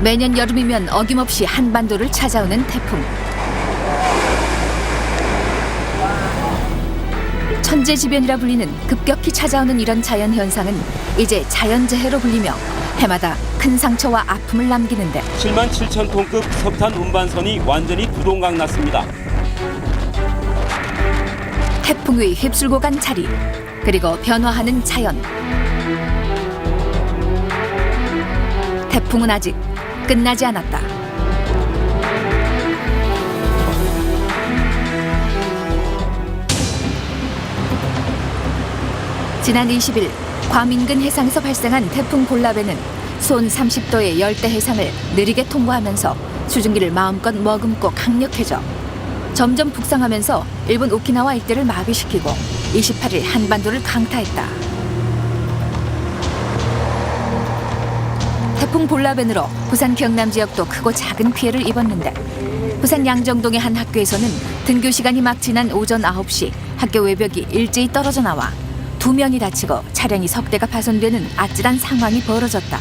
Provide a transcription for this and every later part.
매년 여름이면 어김없이 한반도를 찾아오는 태풍. 천재지변이라 불리는 급격히 찾아오는 이런 자연 현상은 이제 자연재해로 불리며 해마다 큰 상처와 아픔을 남기는데 7만 7천 톤급 석탄 운반선이 완전히 두동강 났습니다. 태풍 위 휩쓸고 간 자리 그리고 변화하는 자연 태풍은 아직 끝나지 않았다 지난 20일 괌 인근 해상에서 발생한 태풍 볼라베는 손 30도의 열대 해상을 느리게 통과하면서 수증기를 마음껏 머금고 강력해져 점점 북상하면서 일본 오키나와 일대를 마비시키고 28일 한반도를 강타했다. 태풍 볼라벤으로 부산 경남 지역도 크고 작은 피해를 입었는데 부산 양정동의 한 학교에서는 등교 시간이 막 지난 오전 9시 학교 외벽이 일제히 떨어져 나와 두 명이 다치고 차량이 석 대가 파손되는 아찔한 상황이 벌어졌다.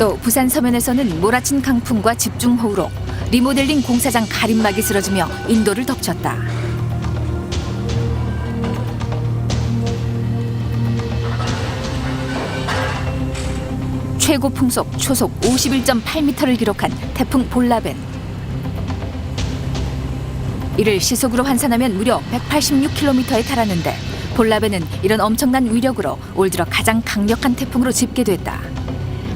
또 부산 서면에서는 몰아친 강풍과 집중호우로 리모델링 공사장 가림막이 쓰러지며 인도를 덮쳤다. 최고 풍속 초속 51.8m를 기록한 태풍 볼라벤. 이를 시속으로 환산하면 무려 186km에 달하는데 볼라벤은 이런 엄청난 위력으로 올 들어 가장 강력한 태풍으로 집계됐다.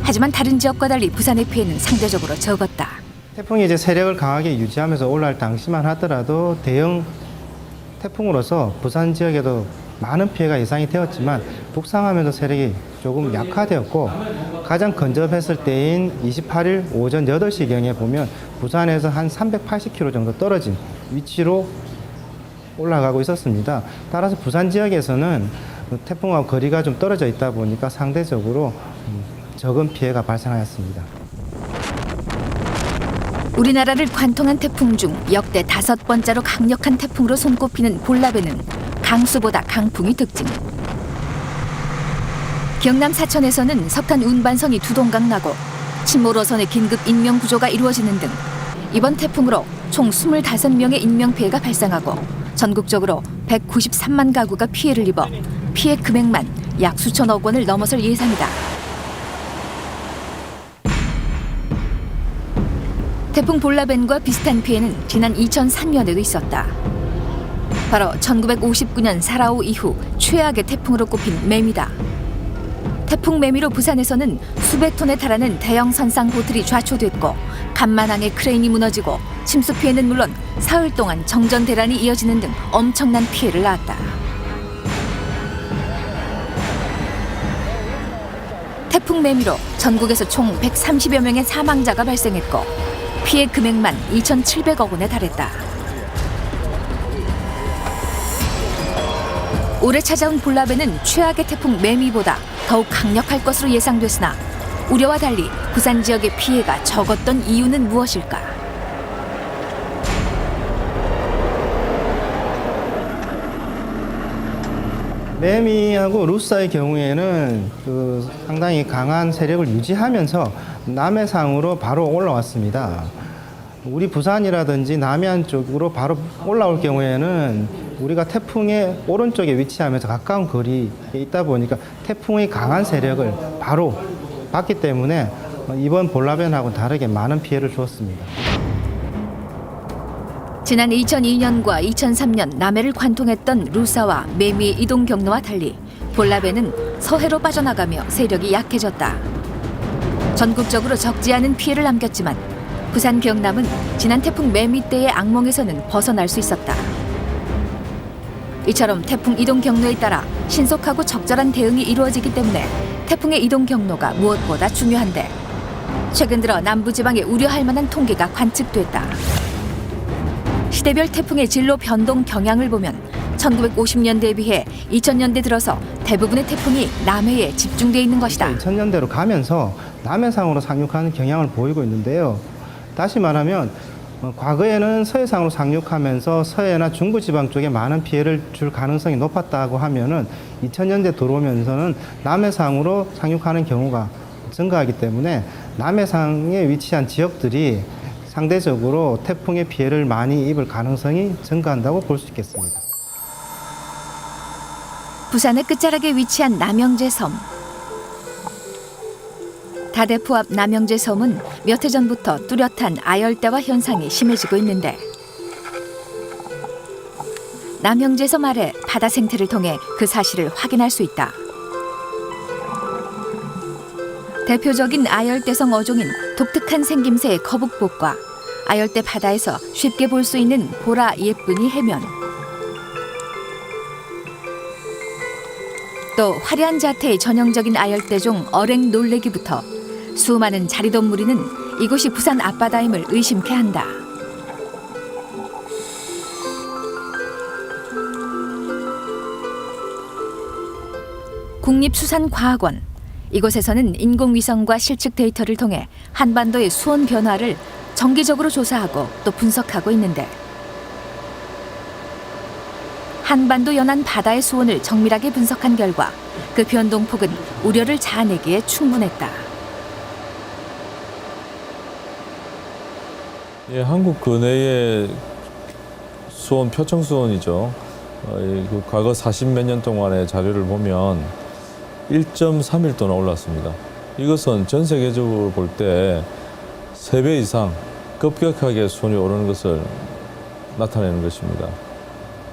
하지만 다른 지역과 달리 부산의 피해는 상대적으로 적었다. 태풍이 이제 세력을 강하게 유지하면서 올라올 당시만 하더라도 대형 태풍으로서 부산 지역에도 많은 피해가 예상이 되었지만 북상하면서 세력이 조금 약화되었고 가장 근접했을 때인 28일 오전 8시경에 보면 부산에서 한 380km 정도 떨어진 위치로 올라가고 있었습니다. 따라서 부산 지역에서는 태풍과 거리가 좀 떨어져 있다 보니까 상대적으로 음, 적은 피해가 발생하였습니다. 우리나라를 관통한 태풍 중 역대 다섯 번째로 강력한 태풍으로 손꼽히는 볼라베는 강수보다 강풍이 특징. 경남 사천에서는 석탄 운반선이 두동강 나고 침몰호선의 긴급 인명 구조가 이루어지는 등 이번 태풍으로 총 25명의 인명 피해가 발생하고 전국적으로 193만 가구가 피해를 입어 피해 금액만 약 수천억 원을 넘어설 예상이다. 태풍 볼라벤과 비슷한 피해는 지난 2003년에도 있었다. 바로 1959년 사라오 이후 최악의 태풍으로 꼽힌 매미다. 태풍 매미로 부산에서는 수백 톤에 달하는 대형 선상 호텔이 좌초됐고 간만항의 크레인이 무너지고 침수 피해는 물론 사흘 동안 정전 대란이 이어지는 등 엄청난 피해를 낳았다. 태풍 매미로 전국에서 총 130여 명의 사망자가 발생했고 피해 금액만 2,700억 원에 달했다. 올해 찾아온 볼라베는 최악의 태풍 매미보다 더욱 강력할 것으로 예상됐으나 우려와 달리 부산 지역의 피해가 적었던 이유는 무엇일까? 매미하고 루사의 경우에는 그 상당히 강한 세력을 유지하면서 남해상으로 바로 올라왔습니다. 우리 부산이라든지 남해안 쪽으로 바로 올라올 경우에는 우리가 태풍의 오른쪽에 위치하면서 가까운 거리에 있다 보니까 태풍의 강한 세력을 바로 받기 때문에 이번 볼라벤하고 다르게 많은 피해를 주었습니다. 지난 2002년과 2003년 남해를 관통했던 루사와 매미의 이동 경로와 달리 볼라베는 서해로 빠져나가며 세력이 약해졌다. 전국적으로 적지 않은 피해를 남겼지만 부산 경남은 지난 태풍 매미 때의 악몽에서는 벗어날 수 있었다. 이처럼 태풍 이동 경로에 따라 신속하고 적절한 대응이 이루어지기 때문에 태풍의 이동 경로가 무엇보다 중요한데 최근 들어 남부지방에 우려할 만한 통계가 관측됐다. 시대별 태풍의 진로 변동 경향을 보면 1950년대에 비해 2000년대 들어서 대부분의 태풍이 남해에 집중돼 있는 것이다. 2000년대로 가면서 남해상으로 상륙하는 경향을 보이고 있는데요. 다시 말하면 어, 과거에는 서해상으로 상륙하면서 서해나 중부 지방 쪽에 많은 피해를 줄 가능성이 높았다고 하면은 2000년대 들어오면서는 남해상으로 상륙하는 경우가 증가하기 때문에 남해상에 위치한 지역들이 상대적으로 태풍의 피해를 많이 입을 가능성이 증가한다고 볼 수 있겠습니다. 부산의 끝자락에 위치한 남영제 섬. 다대포 앞 남영제 섬은 몇 해 전부터 뚜렷한 아열대와 현상이 심해지고 있는데 남영제 섬 아래 바다 생태를 통해 그 사실을 확인할 수 있다. 대표적인 아열대성 어종인 독특한 생김새의 거북복과 아열대 바다에서 쉽게 볼 수 있는 보라 예쁜이 해면 또 화려한 자태의 전형적인 아열대종 어랭 놀래기부터 수많은 자리돔 무리는 이곳이 부산 앞바다임을 의심케 한다. 국립수산과학원 이곳에서는 인공위성과 실측 데이터를 통해 한반도의 수온 변화를 정기적으로 조사하고 또 분석하고 있는데 한반도 연안 바다의 수온을 정밀하게 분석한 결과 그 변동폭은 우려를 자아내기에 충분했다. 예, 한국 근해의 수온 표청 수온이죠. 어, 이 그 과거 40몇 년 동안의 자료를 보면 1.31도나 올랐습니다. 이것은 전 세계적으로 볼 때 3배 이상 급격하게 수온이 오르는 것을 나타내는 것입니다.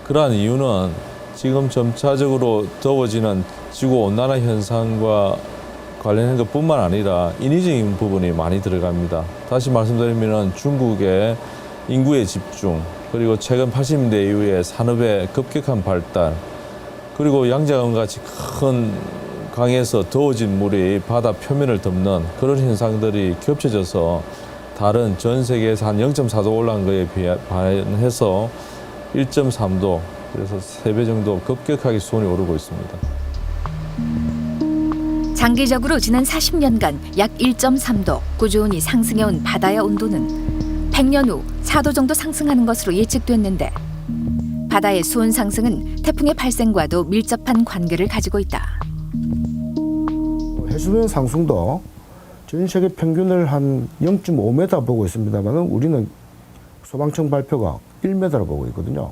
그러한 이유는 지금 점차적으로 더워지는 지구 온난화 현상과 관련한 것뿐만 아니라 인위적인 부분이 많이 들어갑니다. 다시 말씀드리면 중국의 인구의 집중, 그리고 최근 80년대 이후에 산업의 급격한 발달, 그리고 양자강 같이 큰 강에서 더워진 물이 바다 표면을 덮는 그런 현상들이 겹쳐져서 다른 전 세계에서 한 0.4도 올라간 거에 반해서 1.3도, 그래서 3배 정도 급격하게 수온이 오르고 있습니다. 장기적으로 지난 40년간 약 1.3도 꾸준히 상승해온 바다의 온도는 100년 후 4도 정도 상승하는 것으로 예측됐는데 바다의 수온 상승은 태풍의 발생과도 밀접한 관계를 가지고 있다. 해수면 상승도 전 세계 평균을 한 0.5m 보고 있습니다만 우리는 소방청 발표가 1m를 보고 있거든요.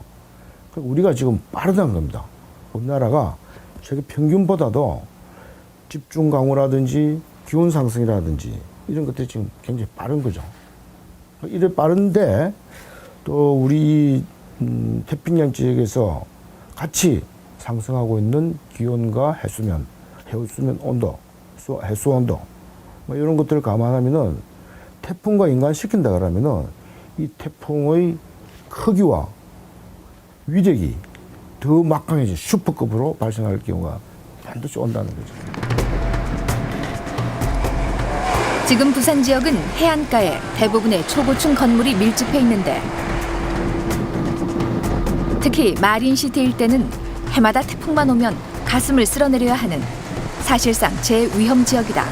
그러니까 우리가 지금 빠르다는 겁니다. 우리나라가 세계 평균보다도 집중 강우라든지 기온 상승이라든지 이런 것들이 지금 굉장히 빠른 거죠. 이래 빠른데 또 우리 음, 태평양 지역에서 같이 상승하고 있는 기온과 해수면, 해수면 온도, 수- 해수 온도 뭐 이런 것들을 감안하면은 태풍과 인간시킨다 그러면은 이 태풍의 크기와 위력이 더 막강해진 슈퍼급으로 발생할 경우가 반드시 온다는 거죠. 지금 부산 지역은 해안가에 대부분의 초고층 건물이 밀집해 있는데 특히 마린시티 일대는 해마다 태풍만 오면 가슴을 쓸어내려야 하는 사실상 제위험 지역이다.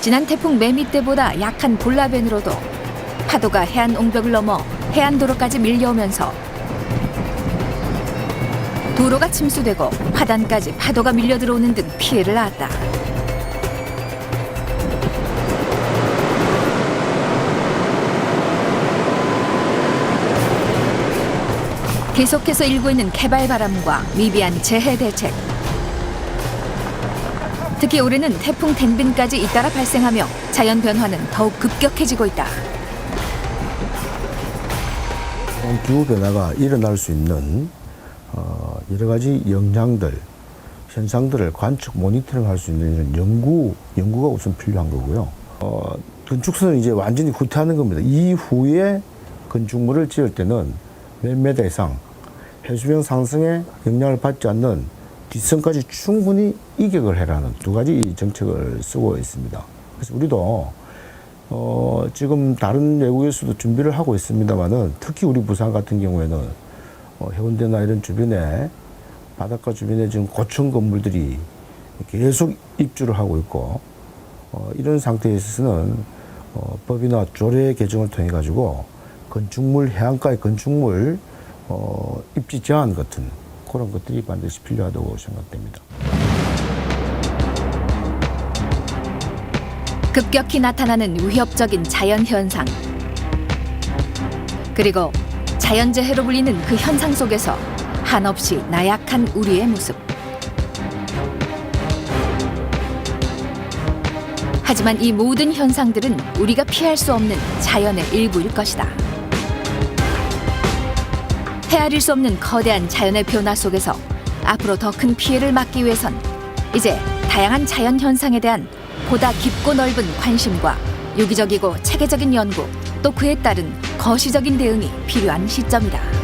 지난 태풍 매미 때보다 약한 볼라벤으로도 파도가 해안 옹벽을 넘어 해안도로까지 밀려오면서 도로가 침수되고 화단까지 파도가 밀려 들어오는 등 피해를 낳았다. 계속해서 일고 있는 개발 바람과 미비한 재해 대책. 특히 올해는 태풍 댕빈까지 잇따라 발생하며 자연 변화는 더욱 급격해지고 있다. 기후 변화가 일어날 수 있는 어, 여러 가지 영향들, 현상들을 관측 모니터링 할 수 있는 이런 연구, 연구가 우선 필요한 거고요. 어, 건축선은 이제 완전히 후퇴하는 겁니다. 이후에 건축물을 지을 때는 몇 메다 이상 해수면 상승에 영향을 받지 않는 뒷선까지 충분히 이격을 해라는 두 가지 정책을 쓰고 있습니다. 그래서 우리도 어, 지금 다른 외국에서도 준비를 하고 있습니다만은 특히 우리 부산 같은 경우에는 어, 해운대나 이런 주변에 바닷가 주변에 지금 고층 건물들이 계속 입주를 하고 있고 어, 이런 상태에 있어서는 어, 법이나 조례 개정을 통해 가지고 건축물 해안가의 건축물 어, 입지 제한 같은 그런 것들이 반드시 필요하다고 생각됩니다. 급격히 나타나는 위협적인 자연 현상. 그리고 자연재해로 불리는 그 현상 속에서 한없이 나약한 우리의 모습. 하지만 이 모든 현상들은 우리가 피할 수 없는 자연의 일부일 것이다. 헤아릴 수 없는 거대한 자연의 변화 속에서 앞으로 더 큰 피해를 막기 위해선 이제 다양한 자연 현상에 대한 보다 깊고 넓은 관심과 유기적이고 체계적인 연구 또 그에 따른 거시적인 대응이 필요한 시점이다.